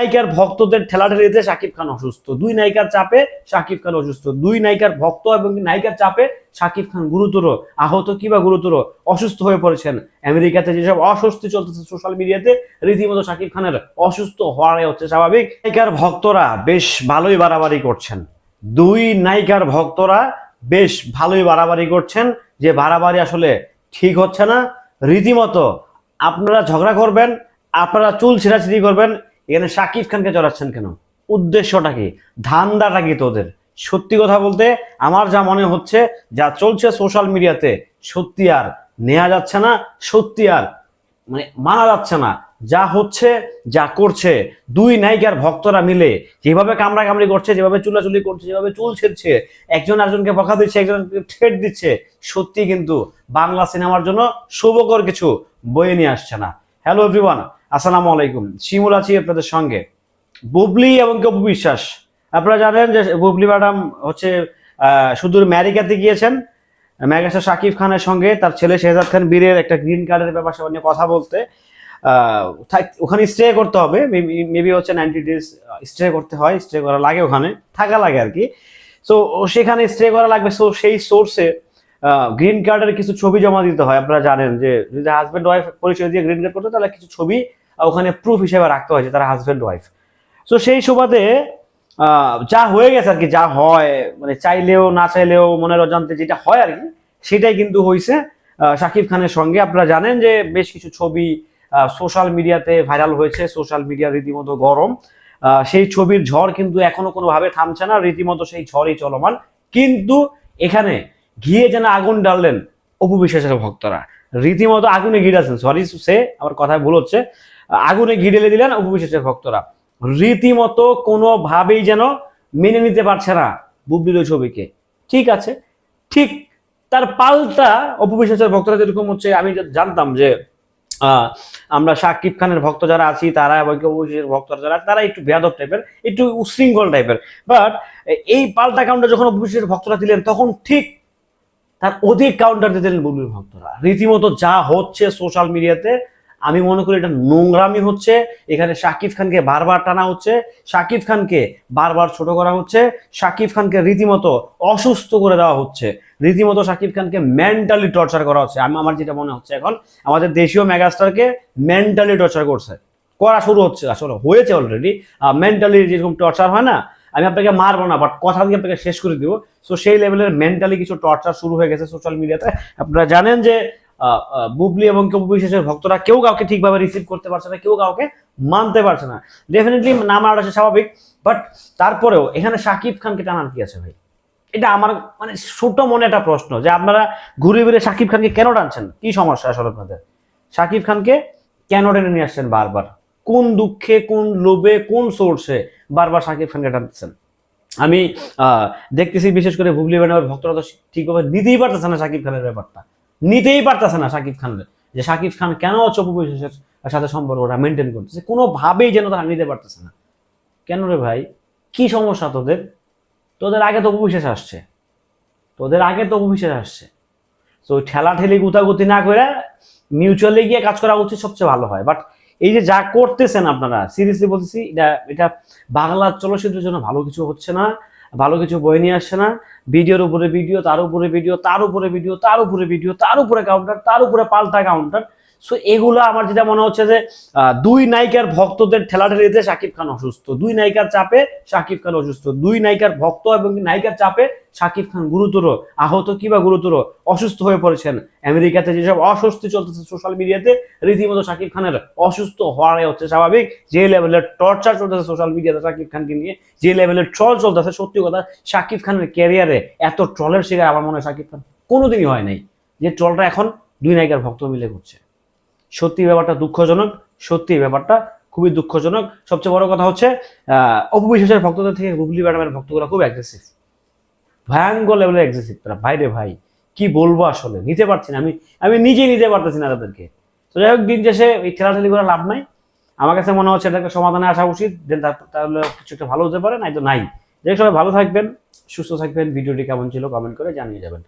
নায়িকার ভক্তদের ঠেলাঠেলিতে শাকিব খান অসুস্থ। দুই নায়িকার চাপে শাকিব খান অসুস্থ। দুই নায়িকার ভক্ত এবং নায়িকার চাপে শাকিব খান গুরুতর। আহত কিংবা গুরুতর? অসুস্থ হয়ে পড়েছেন। আমেরিকাতে যেসব অস্বস্তি চলতেছে সোশ্যাল মিডিয়াতে, রীতিমতো শাকিব খানের অসুস্থ হওয়ারে হচ্ছে স্বাভাবিক। নায়িকার ভক্তরা বেশ ভালোই বাড়াবাড়ি করছেন। দুই নায়িকার ভক্তরা বেশ ভালোই বাড়াবাড়ি করছেন। যে বাড়াবাড়ি আসলে ঠিক হচ্ছে না। রীতিমতো আপনারা ঝগড়া করবেন, আপনারা চুল ছিঁড়াছিড়ি করবেন এখানে শাকিব খানকে চড়াচ্ছেন কেন? উদ্দেশ্যটা কি? ধান্দাটা কি তোদের? সত্যি কথা বলতে আমার যা মনে হচ্ছে, যা চলছে সোশ্যাল মিডিয়াতে, সত্যি আর নেওয়া যাচ্ছে না, সত্যি আর মানে মানা যাচ্ছে না। যা হচ্ছে, যা করছে, দুই নায়িকার ভক্তরা মিলে যেভাবে কামড়া কামড়ি করছে, যেভাবে চুলাচুলি করছে, যেভাবে চুল ছেড়ছে, একজন আরেকজনকে বকা দিচ্ছে একজন ঠেট দিচ্ছে, সত্যি কিন্তু বাংলা সিনেমার জন্য শুভকর কিছু বয়ে নিয়ে আসছে না। হ্যালো এভরিওয়ান আসসালামু আলাইকুম। শিমুল আছি আপনাদের সঙ্গে। বুবলি এবং কপু বিশ্বাস। আপনারা জানেন যে বুবলি ম্যাডাম হচ্ছে সুদূর আমেরিকাতে গিয়েছেন। মেগাস্টার শাকিব খানের সঙ্গে তার ছেলে শেহজাদ খান বীরের একটা গ্রিন কার্ডের ব্যাপার স্যাপার নিয়ে কথা বলতে। ওখানে স্টে করতে হবে। মেবি হচ্ছে নাইনটি ডেজ স্টে করতে হয় স্টে করা লাগে ওখানে। থাকা লাগে আর কি। সো সেখানে স্টে করা লাগবে। সো সেই সোর্সে গ্রিন কার্ডের কিছু ছবি জমা দিতে হয়, আপনারা জানেন যে যদি হাজব্যান্ড ওয়াইফ পরিচয় দিয়ে গ্রিন কার্ড করতে তাহলে কিছু ছবি ওখানে প্রুফ হিসেবে রাখতে হয় যে তারা হাজব্যান্ড ওয়াইফ সো সেই সুবাদে যা হয়ে গেছে আর কি, যা হয় মানে চাইলেও না চাইলেও মনের অজান্তে যেটা হয় আর কি, সেটাই কিন্তু হয়েছে শাকিব খানের সঙ্গে আপনারা জানেন যে বেশ কিছু ছবি সোশ্যাল মিডিয়াতে ভাইরাল হয়েছে সোশ্যাল মিডিয়া রীতিমতো গরম। সেই ছবির ঝড় কিন্তু এখনও কোনোভাবে থামছে না, রীতিমতো সেই ঝড়ই চলমান। কিন্তু এখানে ঘিয়ে যেন আগুন ডাললেন অপু বিশ্বাসের ভক্তরা। রীতিমতো আগুনে ঘিরেছেন সরি সে আমার কথায় ভুল হচ্ছে। আগুনে ঢেলে দিলেন অপু বিশ্বাসের ভক্তরা। রীতিমতো কোনোভাবেই যেন মেনে নিতে পারছে না বুবলির ছবিকে। ঠিক আছে, ঠিক তার পাল্টা অপু বিশ্বাসের ভক্তরা যেরকম হচ্ছে, আমি জানতাম যে আমরা শাকিব খানের ভক্ত যারা আছি, তারা এবং বিশ্বাসের ভক্তরা যারা তারা একটু বেয়াদব টাইপের, একটু উশৃঙ্খল টাইপের। বাট এই পাল্টা কাউন্টার যখন বিশ্বাসের ভক্তরা দিলেন, তখন ঠিক তার অধিক কাউন্টার দিতেন বুবলির ভক্তরা। রীতিমতো যা হচ্ছে সোশ্যাল মিডিয়াতে আমি মনে করি এটা নোংরামি হচ্ছে। এখানে শাকিব খানকে বারবার টানা হচ্ছে। শাকিব খানকে বারবার ছোট করা হচ্ছে। শাকিব খানকে রীতিমতো অসুস্থ করে দেওয়া হচ্ছে। রীতিমতো শাকিব খানকে মেন্টালি টর্চার করা হচ্ছে। আমি আমার যেটা মনে হচ্ছে এখন, আমাদের দেশীয় মেগাস্টারকে মেন্টালি টর্চার করছে। করা শুরু হচ্ছে, আসলে হয়েছে অলরেডি মেন্টালি যেরকম টর্চার হয় না আমি আপনাকে মারবো না বাট কথা দিয়ে আপনাকে শেষ করে দিব। সো সেই লেভেলের মেন্টালি কিছু টর্চার শুরু হয়ে গেছে সোশ্যাল মিডিয়াতে আপনারা জানেন যে বুবলি এবং কেউ বিশেষের ভক্তরা কেউ কাউকে ঠিকভাবে রিসিভ করতে পারছে না, কেউ কাউকে মানতে পারছে না। ডেফিনেটলি না মানাটা সে স্বাভাবিক বাট তারপরেও এখানে শাকিব খানকে টানার কি আছে ভাই? এটা আমার মানে ছোট মনে একটা প্রশ্ন যে, আপনারা ঘুরে ফিরে শাকিব খানকে কেন টানছেন? কি সমস্যা আসলে আপনাদের? শাকিব খানকে কেন টেনে নিয়ে আসছেন বারবার? কোন দুঃখে, কোন লোভে, কোন সোর্সে বারবার শাকিব খানকে টানতেছেন? আমি দেখতেছি বিশেষ করে হুগলি ম্যাডামের ভক্তরা তো ঠিকভাবে নিতেই পারতেছে না শাকিব খানের ব্যাপারটা। নিতেই পারতেছে না শাকিব খানের যে শাকিব খান কেন চপু বিশ্বাসের সাথে সম্পর্কটা মেনটেন করতেছে? কোনোভাবেই যেন তারা নিতে পারতেছে না। কেন রে ভাই? কি সমস্যা তোদের? তোদের আগে তো অপবিশ্বাস আসছে। তোদের আগে তো অপবিশ্বাস আসছে। তো ঠেলা ঠেলি গুতাগুতি না করে মিউচুয়ালি গিয়ে কাজ করা উচিত সবচেয়ে ভালো হয়। বাট এই যে যা করতেছেন আপনারা সিরিয়াসলি বলতেছি, এটা এটা বাংলা চলচ্চিত্রের জন্য ভালো কিছু হচ্ছে না, ভালো কিছু বই নিয়ে আসছে না। ভিডিওর উপরে ভিডিও, তার উপরে ভিডিও, তার উপরে ভিডিও, তার উপরে ভিডিও, তার উপরে কাউন্টার তার উপরে পাল্টা কাউন্টার সো এগুলো আমার যেটা মনে হচ্ছে যে দুই নায়িকার ভক্তদের ঠেলা ঠেলাঠেলিতে শাকিব খান অসুস্থ। দুই নায়িকার চাপে শাকিব খান অসুস্থ। দুই নায়িকার ভক্ত এবং নায়িকার চাপে শাকিব খান গুরুতর। আহত কিংবা গুরুতর? অসুস্থ হয়ে পড়েছেন। আমেরিকাতে যেসব অস্বস্তি চলতেছে সোশ্যাল মিডিয়াতে রীতিমতো শাকিব খানের অসুস্থ হওয়ারে হচ্ছে স্বাভাবিক। যে লেভেলের টর্চার চলতেছে সোশ্যাল মিডিয়াতে শাকিব খানকে নিয়ে, যে লেভেলের ট্রল চলতেছে, সত্যি কথা, শাকিব খানের ক্যারিয়ারে এত ট্রলের শিকার আমার মনে হয় শাকিব খান কোনোদিনই হয় নাই। যে ট্রলটা এখন দুই নায়িকার ভক্ত মিলে করছে সত্যি ব্যাপারটা দুঃখজনক, সত্যি ব্যাপারটা খুবই দুঃখজনক। সবচেয়ে বড় কথা হচ্ছে অপবিশ্বাসের ভক্তদের থেকে বুবলি ম্যাডামের ভক্তগুলো খুব অ্যাগ্রেসিভ ভয়ঙ্কর লেভেলের অ্যাগ্রেসিভ তারা। ভাইরে ভাই, কি বলব আসলে? নিতে পারছি না। আমি আমি নিজেই নিতে পারতেছি না তাদেরকে। তো যাই হোক, দিন শেষে এই ঠেলাঠেলি করে লাভ নাই। আমার কাছে মনে হচ্ছে এটাকে সমাধানে আসা উচিত। দেন তাহলে কিছু একটা ভালো হতে পারে, নাই তো নাই। যে সবাই ভালো থাকবেন, সুস্থ থাকবেন। ভিডিওটি কেমন ছিল কমেন্ট করে জানিয়ে যাবেন।